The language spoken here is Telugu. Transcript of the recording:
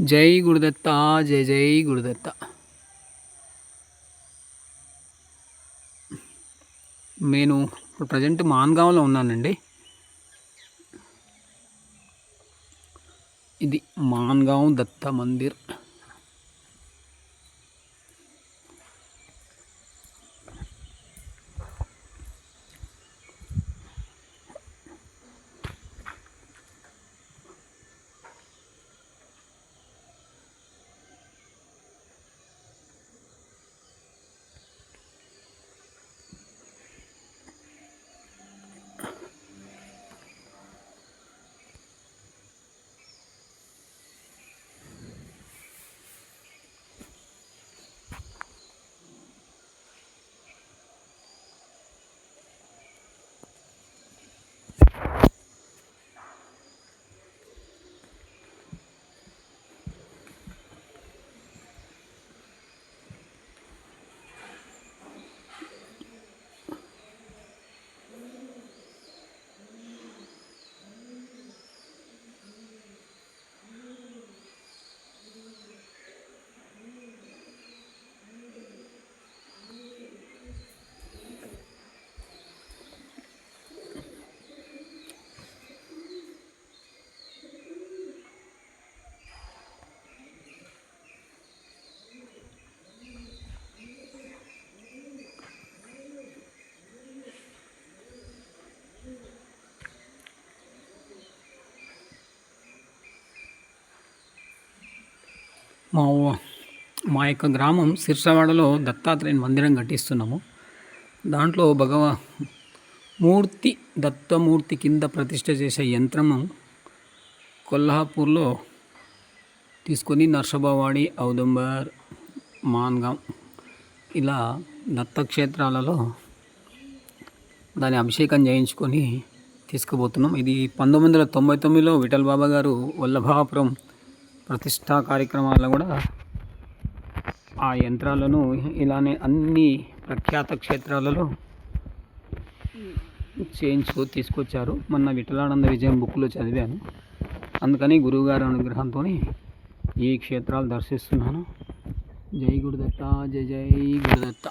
జై గురుదత్త జై జై గురుదత్త. నేను ఇప్పుడు ప్రజెంట్ మాన్గావ్లో ఉన్నానండి. ఇది మాన్గావ్ దత్త మందిర్. మా మా యొక్క గ్రామం సిర్సవాడలో దత్తాత్రేయ మందిరం కట్టిస్తున్నాము. దాంట్లో భగవ మూర్తి దత్తమూర్తి కింద ప్రతిష్ట చేసే యంత్రము కొల్హాపూర్లో తీసుకొని నర్సభవాడి ఔదంబర్ మాన్గాం ఇలా దత్తక్షేత్రాలలో దాని అభిషేకం చేయించుకొని తీసుకుపోతున్నాం. ఇది పంతొమ్మిది వందల తొంభై తొమ్మిదిలో విఠల్ బాబా గారు వల్లభాపురం ప్రతిష్టా కార్యక్రమాల్లో కూడా ఆ యంత్రాలను ఇలానే అన్ని ప్రఖ్యాత క్షేత్రాలలో చేయించుకు తీసుకొచ్చారు. మొన్న విఠలానంద విజయం బుక్లో చదివాను. అందుకని గురువుగారి అనుగ్రహంతో ఈ క్షేత్రాలు దర్శిస్తున్నాను. జై గురుదత్త జై జై గురుదత్త.